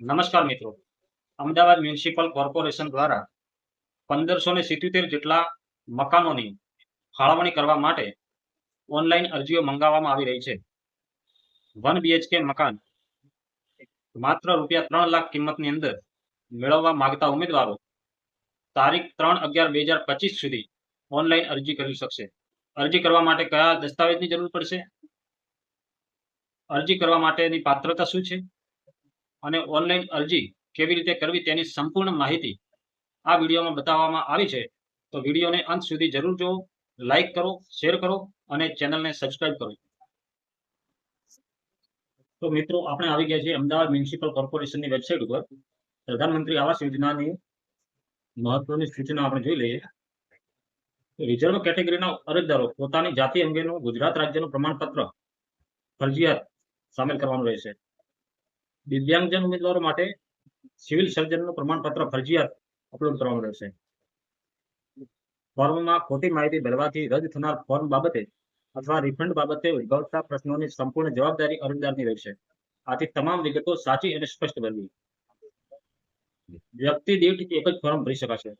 નમસ્કાર મિત્રો. Ahmedabad municipal corporation દ્વારા પંદરસો ને સિત્યોતેર જેટલા મકાનોની ફાળવણી કરવા માટે ઓનલાઈન અરજીઓ મંગાવવામાં આવી રહી છે. વન બીએચકે મકાન માત્ર રૂપિયા ત્રણ લાખ કિંમતની અંદર મેળવવા માંગતા ઉમેદવારો તારીખ ત્રણ અગિયાર બે હજાર પચીસ સુધી ઓનલાઈન અરજી કરી શકશે. અરજી કરવા માટે કયા દસ્તાવેજની જરૂર પડશે? અરજી કરવા માટેની પાત્રતા શું છે? અને ઓનલાઈન અરજી કેવી રીતે કરવી તેની સંપૂર્ણ માહિતી આ વિડીયોમાં બતાવવામાં આવી છે. તો વિડીયોને અંત સુધી જરૂર જુઓ, લાઈક કરો, શેર કરો અને ચેનલને સબસ્ક્રાઇબ કરો. તો મિત્રો, આપણે આવી ગયા છીએ અમદાવાદ મ્યુનિસિપલ કોર્પોરેશનની વેબસાઇટ ઉપર. પ્રધાનમંત્રી આવાસ યોજનાની મહત્વની સૂચના આપણે જોઈ લઈએ. રિઝર્વ કેટેગરીના અરજદારો પોતાની જાતિ અંગેનું ગુજરાત રાજ્યનું પ્રમાણપત્ર ફરજિયાત સામેલ કરવાનું રહેશે. દિવ્યાંગજન ઉમેદવારો માટે સિવિલ સર્જનનું પ્રમાણપત્ર ફરજિયાત અપલોડ કરવાનું રહેશે ફોર્મમાં ખોટી માહિતી ભરવાથી રદ થનાર ફોર્મ બાબતે અથવા રિફંડ બાબતે ઉદભવતા પ્રશ્નોની સંપૂર્ણ જવાબદારી અરજદારની રહેશે. આથી તમામ વિગતો સાચી અને સ્પષ્ટ બનવી. વ્યક્તિ દીઠ એક જ ફોર્મ ભરી શકાશે.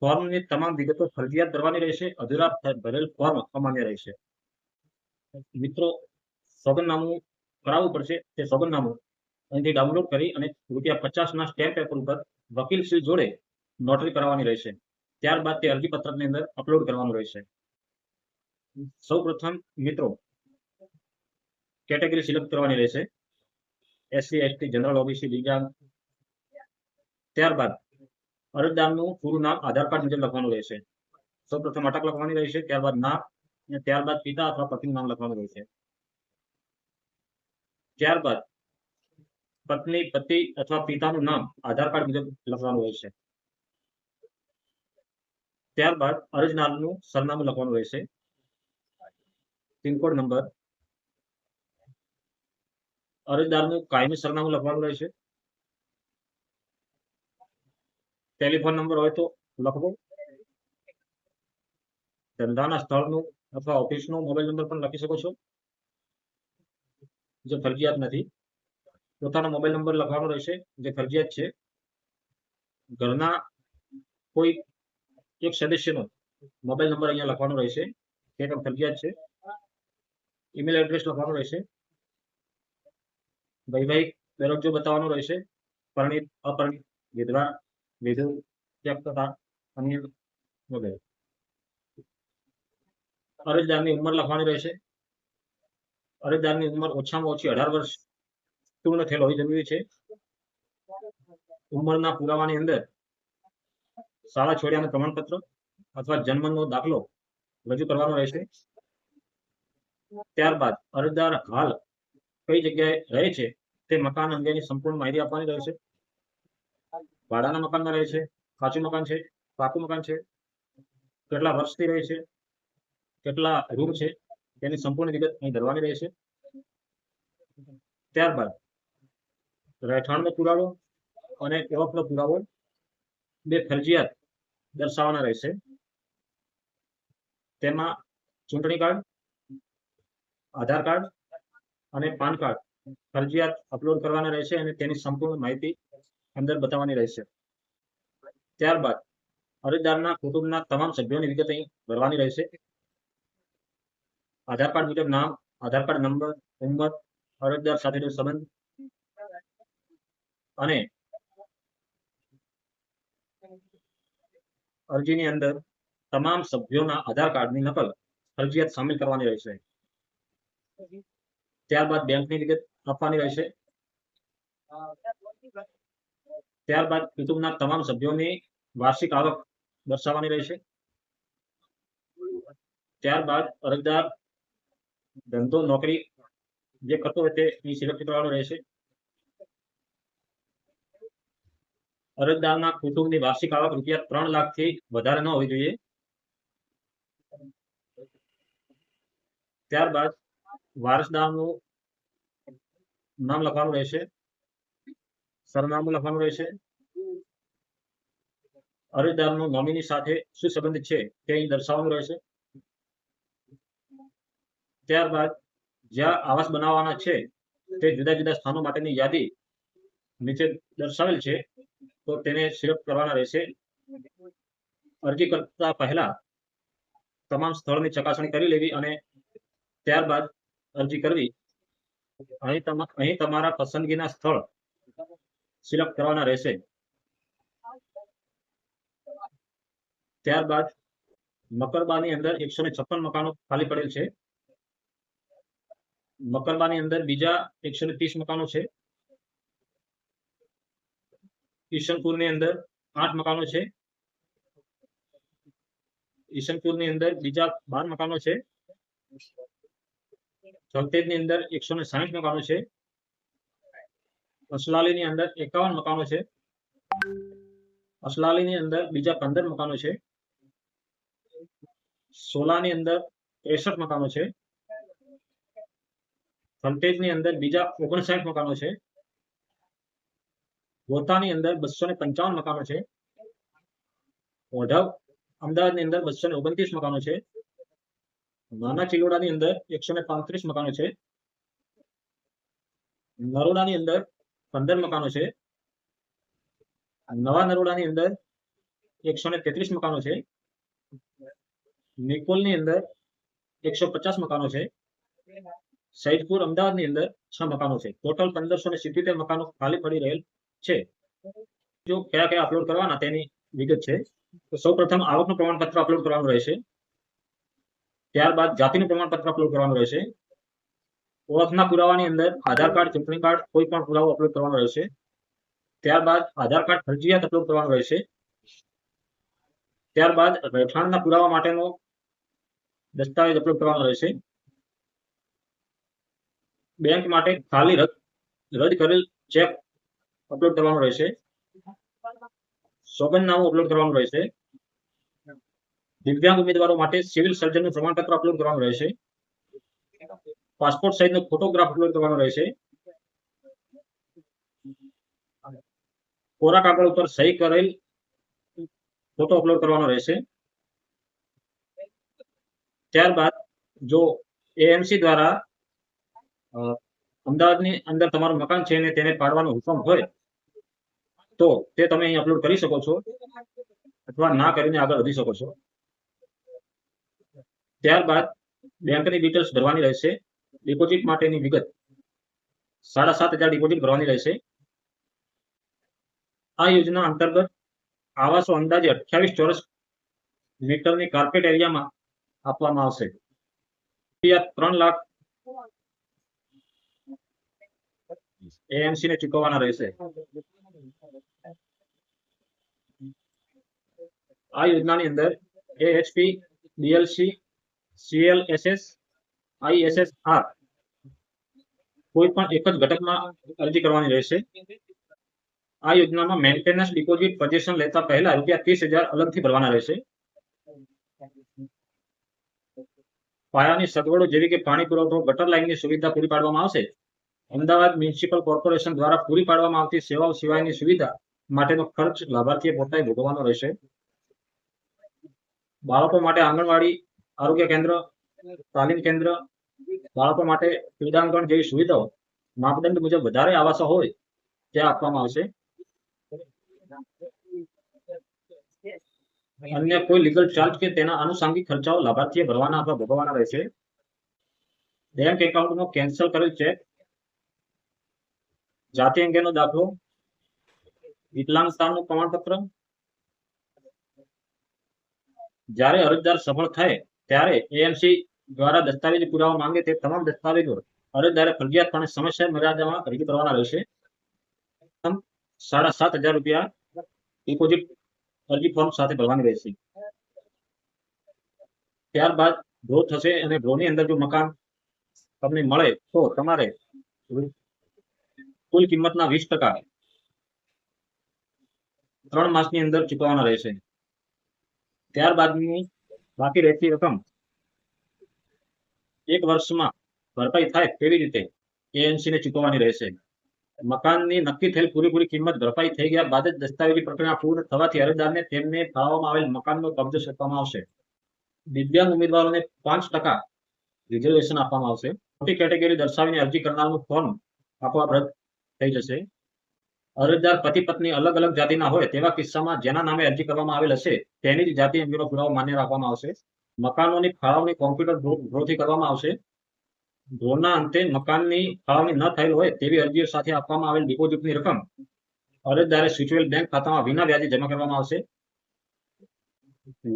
ફોર્મની તમામ વિગતો ફરજિયાત ભરવાની રહેશે. અધૂરા ભરેલ ફોર્મ અમાન્ય રહેશે. મિત્રો, સોગંદનામું કરાવવું પડશે તે સોગંદનામું. અહીંથી ડાઉનલોડ કરી અને રૂપિયા પચાસના સ્ટેમ્પ પેપર ઉપર વકીલ શ્રી જોડે નોટરી કરાવવાની રહેશે. ત્યારબાદ તે અરજી પત્રકની અંદર અપલોડ કરવાનું રહેશે. સૌપ્રથમ મિત્રો કેટેગરી સિલેક્ટ કરવાની રહેશે. એસસી એસટી જનરલ ઓબીસી દિવ્યાંગ ત્યારબાદ અરજદારનું પૂરું નામ, આધાર કાર્ડ મુજબ લખવાનું રહેશે. સૌ પ્રથમ અટક લખવાની રહેશે, ત્યારબાદ નામ અને ત્યારબાદ પિતા અથવા પતિનું નામ લખવાનું રહેશે. ત્યારબાદ પત્ની, પતિ અથવા પિતાનું નામ આધાર કાર્ડ મુજબ લખવાનું હોય છે. ત્યારબાદ અરજદારનું સરનામું લખવાનું રહેશે પિનકોડ નંબર અરજદારનું કાયમી સરનામું લખવાનું રહેશે ટેલિફોન નંબર હોય તો લખવો. ધંધાના સ્થળનું અથવા ઓફિસનો મોબાઈલ નંબર પણ લખી શકો છો. જે ફરજિયાત નથી. પોતાનો મોબાઈલ નંબર લખવાનો રહેશે, જે ફરજિયાત છે. ઘરના કોઈ એક સદસ્યનો મોબાઈલ નંબર અહીંયા લખવાનો રહેશે તે ફરજિયાત છે. ઈમેલ એડ્રેસ લખવાનો રહેશે. વૈવાહિક દરજ્જો બતાવવાનો રહેશે. પરણિત, અપરણિત, વિધવા, વિધુ, ત્યાગ તથા અન્ય વગેરે. અરજદારની ઉંમર લખવાની રહેશે. અરજદારની ઉંમર ઓછામાં ઓછી અઢાર વર્ષ પૂર્ણ થયેલ હોવી જરૂરી છે. ઉંમરના પુરાવાની અંદર શાળા છોડ્યાનું પ્રમાણપત્ર અથવા જન્મનો દાખલો રજૂ કરવાનો રહેશે. ત્યારબાદ અરજદાર હાલ કઈ જગ્યાએ રહે છે તે મકાન અંગેની સંપૂર્ણ માહિતી આપવાની રહેશે. ભાડાના મકાનમાં રહે છે કાચું મકાન છે, પાકું મકાન છે, કેટલા વર્ષથી રહે છે, કેટલા રૂમ છે તેની સંપૂર્ણ વિગત અહીં ધરવાની રહેશે. ત્યારબાદ રહેઠાણનો પુરાવો અને એવકનો પુરાવો બે ફરજિયાત દર્શાવવાના રહેશે. તેમાં ચૂંટણી કાર્ડ, આધાર કાર્ડ અને પાન કાર્ડ ફરજિયાત અપલોડ કરવાના રહેશે અને તેની સંપૂર્ણ માહિતી અંદર બતાવવાની રહેશે. ત્યારબાદ અરજદારના કુટુંબના તમામ સભ્યોની વિગત અહીં ભરવાની રહેશે. આધાર કાર્ડ મુજબ નામ, આધાર કાર્ડ નંબર, ઉંમર અરજદાર સાથેનો સંબંધ અને અરજીની અંદર તમામ સભ્યોના આધાર કાર્ડની નકલ ફરજિયાત સામેલ કરવાની રહેશે. ત્યારબાદ બેંકની વિગત આપવાની રહેશે. ત્યારબાદ કુટુંબના તમામ સભ્યોની વાર્ષિક આવક દર્શાવવાની રહેશે. ત્યારબાદ અરજદાર ધંધો, નોકરી જે કરતો હોય તે અહીં સિલેક્ટ કરવાનો રહેશે. અરજદારના કુટુંબની વાર્ષિક આવક રૂપિયા ત્રણ લાખથી વધારે ન હોવી જોઈએ. ત્યારબાદ વારસદારનું નામ લખવાનું રહેશે. સરનામું લખવાનું રહેશે. અરજદારનું નોમિની સાથે શું સંબંધ છે તે અહીં દર્શાવવાનું રહેશે. ત્યારબાદ જ્યાં આવાસ બનાવવાના છે, તે જુદા જુદા સ્થાનો માટેની યાદી નીચે દર્શાવેલ છે, તો તેને સિલેક્ટ કરવાના રહેશે. અરજી કરતા પહેલા તમામ સ્થળની ચકાસણી કરી લેવી અને ત્યારબાદ અરજી કરવી. અહીં તમા, અહીં તમારા પસંદગીના સ્થળ સિલેક્ટ કરવાના રહેશે. ત્યારબાદ મકરબાની અંદર એકસો ને છપ્પન મકાનો ખાલી પડેલ છે. મકરબાની અંદર બીજા એકસો ને ત્રીસ મકાનો છે. ઈશનપુરની અંદર આઠ મકાનો છે. ઈશનપુરની અંદર બીજા બાર મકાનો છે. જગતેજની અંદર એકસો ને સાહીઠ મકાનો છે. અસલાલીની અંદર એકાવન મકાનો છે. અસલાલીની અંદર બીજા પંદર મકાનો છે. સોલાની અંદર ત્રેસઠ મકાનો છે. ફન્ટેજની અંદર બીજા ઓગણસાઠ મકાનો છે. ગોતાની અંદર બસો ને પંચાવન મકાનો છે. ઓઢવ અમદાવાદની અંદર બસો ને ઓગણત્રીસ મકાનો છે. નાના ચિલોડાની અંદર એકસો ને પાંત્રીસ મકાનો છે. નરોડાની અંદર પંદર મકાનો છે. નવા નરોડાની અંદર એકસો ને તેત્રીસ મકાનો છે. નિકોલની અંદર એકસો પચાસ મકાનો છે. સૈદપુર અમદાવાદની અંદર છ મકાનો છે. ટોટલ પંદરસો ને સિત્યોતેર મકાનો ખાલી પડી રહેલ છે. જો કયા કયા અપલોડ કરવાના તેની વિગત છે. તો સૌ પ્રથમ આવકનું પ્રમાણપત્ર અપલોડ કરવાનું રહેશે. ત્યારબાદ જાતિનું પ્રમાણપત્ર અપલોડ કરવાનું રહેશે. ઓળખના પુરાવાની અંદર આધાર કાર્ડ, ચૂંટણી કાર્ડ કોઈ પણ પુરાવો અપલોડ કરવાનો રહેશે. ત્યારબાદ આધાર કાર્ડ ફરજિયાત અપલોડ કરવાનું રહેશે. ત્યારબાદ રહેઠાણના પુરાવા માટેનો દસ્તાવેજ અપલોડ કરવાનો રહેશે. બેંક માટે ખાલી રદ રદ કરેલ ચેક અપલોડ કરવાનો રહેશે. સોગંદનામું અપલોડ કરવાનું રહેશે. દિવ્યાંગ ઉમેદવારો માટે સિવિલ સર્જનનું પ્રમાણપત્ર અપલોડ કરવાનું રહેશે. પાસપોર્ટ સાઇઝનો ફોટોગ્રાફ અપલોડ કરવાનો રહેશે. કોરા કાગળ ઉપર સહી કરેલ ફોટો અપલોડ કરવાનો રહેશે. ત્યારબાદ જો એએમસી દ્વારા અમદાવાદની અંદર તમારું મકાન છે ને તેને પાડવાનો હુકમ હોય, તો તે તમે અહીં અપલોડ કરી શકો છો અથવા ના કરીને આગળ વધી શકો છો. ત્યારબાદ બેંકની ડિટેલ્સ ભરવાની રહેશે ડિપોઝિટ માટેની વિગત સાડા સાત હજાર ડિપોઝિટ ભરવાની રહેશે. આ યોજના અંતર્ગત આવાસો અંદાજે અઠ્યાવીસ ચોરસ મીટરની કાર્પેટ એરિયામાં આપવામાં આવશે. ત્રણ લાખ એએમસી ને ચૂકવવાના રહેશે આ યોજનાની અંદર એએચપી ડીએલસી સીએલએસએસ આઈએસએસઆર કોઈ પણ એક જ ઘટકમાં અરજી કરવાની રહેશે. આ યોજનામાં મેન્ટેનન્સ ડિપોઝિટ પોઝિશન લેતા પહેલા રૂપિયા ત્રીસ હજાર અલગથી ભરવાના રહેશે. પાયાની સગવડો જેવી કે પાણી પુરવઠો, ગટર લાઇનની સુવિધા પૂરી પાડવામાં આવશે. અમદાવાદ મ્યુનિસિપલ કોર્પોરેશન દ્વારા પૂરી પાડવામાં આવતી સેવાઓ સિવાયની સુવિધા માટેનો ખર્ચ લાભાર્થીએ પોતાએ ભોગવવાનો રહેશે. બાળકો માટે આંગણવાડી, આરોગ્ય કેન્દ્ર, તાલીમ કેન્દ્ર, બાળકો માટે ક્રીડાંગણ જેવી સુવિધાઓ માપદંડ મુજબ વધારે આવાસો હોય ત્યાં આપવામાં આવશે. અન્ય કોઈ લીગલ ચાર્જ કે તેના આનુષાંગિક ખર્ચાઓ લાભાર્થીએ ભરવાના અથવા ભોગવવાના રહેશે. બેંક એકાઉન્ટનો કેન્સલ કરેલ ચેક જાતિ અંગેનો દાખલો. વિકલાંગતાનું પ્રમાણપત્ર. જ્યારે અરજદાર સફળ થાય, ત્યારે એએમસી દ્વારા દસ્તાવેજી પુરાવા માંગે તે તમામ દસ્તાવેજો અરજદારે ફરજિયાતપણે સમસ્યા મર્યાદામાં રજૂ કરવાના રહેશે. સાડા સાત હજાર રૂપિયા ડિપોઝિટ અરજી ફોર્મ સાથે ભરવાની રહેશે. ત્યારબાદ ડ્રો થશે અને ડ્રોની અંદર જો મકાન તમને મળે તો તમારે કુલ કિંમતના વીસ ટકા ત્રણ માસની અંદર ચૂકવવાના રહેશે. ત્યારબાદની બાકી રહેતી રકમ એક વર્ષમાં ભરપાઈ થાય તેવી રીતે એએનસી ને ચૂકવવાની રહેશે. મકાનની નક્કી થયેલ પૂરેપૂરી કિંમત ભરપાઈ થઈ ગયા બાદ જ દસ્તાવેજી પ્રક્રિયા પૂર્ણ થવાથી અરજદારને તેમને ફાળવવામાં આવેલ મકાનનો કબજો સોંપવામાં આવશે. દિવ્યાંગ ઉમેદવારોને પાંચ ટકા રિઝર્વેશન આપવામાં આવશે. મોટી કેટેગરી દર્શાવીને અરજી કરનારનું ફોર્મ આપોઆપ રદ થઈ જશે. અરજદાર પતિ પત્ની અલગ અલગ જાતિના હોય તેવા કિસ્સામાં જેના નામે અરજી કરવામાં આવેલ હશે, તેની જ જાતિ અંગેનો પુરાવો માન્ય રાખવામાં આવશે. મકાનોની ફાળવણી કોમ્પ્યુટર ડ્રોથી કરવામાં આવશે. ડ્રોના અંતે મકાનની ફાળવણી ન થયેલ હોય તેવી અરજીઓ સાથે આપવામાં આવેલ ડિપોઝિટની રકમ અરજદારે સૂચવેલ બેંક ખાતામાં વિના વ્યાજે જમા કરવામાં આવશે.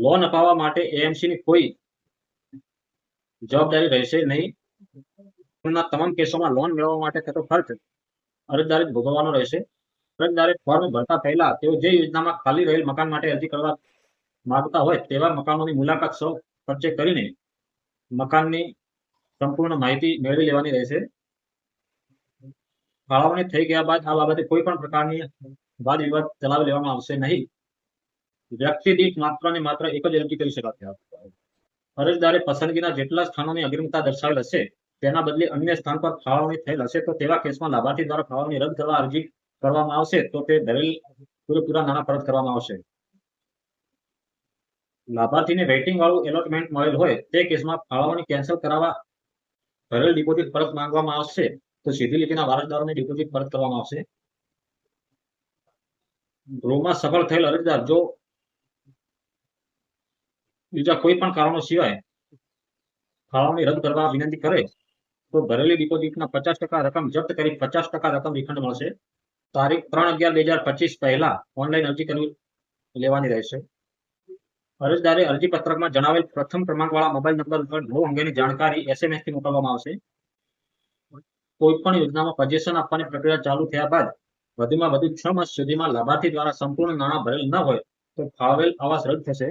લોન અપાવવા માટે એએમસી ની કોઈ જવાબદારી રહેશે નહીં. તમામ કેસોમાં લોન મેળવવા માટે થતો ખર્ચ અરજદારે ભોગવવાનો રહેશે. અરજદારે ફોર્મ ભરતા પહેલા તેઓ જે યોજનામાં ખાલી રહેલ મકાન માટે અરજી કરવા માંગતા હોય તેવા મકાનોની મુલાકાત સૌ ખર્ચે કરીને મકાનની સંપૂર્ણ માહિતી મેળવી લેવાની રહેશે. ફાળવણી થઈ ગયા બાદ આ બાબતે કોઈ પણ પ્રકારની વાદ વિવાદ ચલાવી લેવામાં આવશે નહીં. વ્યક્તિ દીઠ માત્ર ને માત્ર એક જ અરજી કરી શકાશે અરજદારે પસંદગીના જેટલા સ્થાનોની અગ્રિમતા દર્શાવેલ હશે તેના બદલે અન્ય સ્થાન પર ફાળવણી થયેલ હશે, તો તેવા કેસમાં લાભાર્થી દ્વારા ફાળવણી રદ કરવા અરજી કરવામાં આવશે, તો તે ધરેલ પૂરેપૂરા નાણાં પરત કરવામાં આવશે. લાભાર્થીને વેઇટિંગ વાળું એલોટમેન્ટ મળેલ હોય, તે કેસમાં ફાળવણી કેન્સલ કરાવવા ભરેલ ડિપોઝિટ પરત માંગવામાં આવશે, તો સીધી લીટીના વારસદારોને ડિપોઝિટ પરત કરવામાં આવશે. ગૃહમાં સફળ થયેલ અરજદાર, જો બીજા કોઈ પણ કારણો સિવાય ફાળવણી રદ કરવા વિનંતી કરે તો ભરેલી ડિપોઝિટના પચાસ ટકા રકમ જપ્ત કરી પચાસ ટકા રકમ રિફંડ મળશે. તારીખ ત્રણ અગિયાર બે હજાર પચીસ પહેલા ઓનલાઈન અરજી કરવી લેવાની રહેશે. અરજદારે અરજી પત્રકમાં જણાવેલ પ્રથમ ક્રમાંકવાળા મોબાઈલ નંબર પર લો અંગેની જાણકારી એસએમએસથી મોકલવામાં આવશે. કોઈ પણ યોજનામાં પજેશન આપવાની પ્રક્રિયા ચાલુ થયા બાદ વધુમાં વધુ છ માસ સુધીમાં લાભાર્થી દ્વારા સંપૂર્ણ નાણાં ભરેલ ન હોય તો ફાળવેલ આવાસ રદ થશે.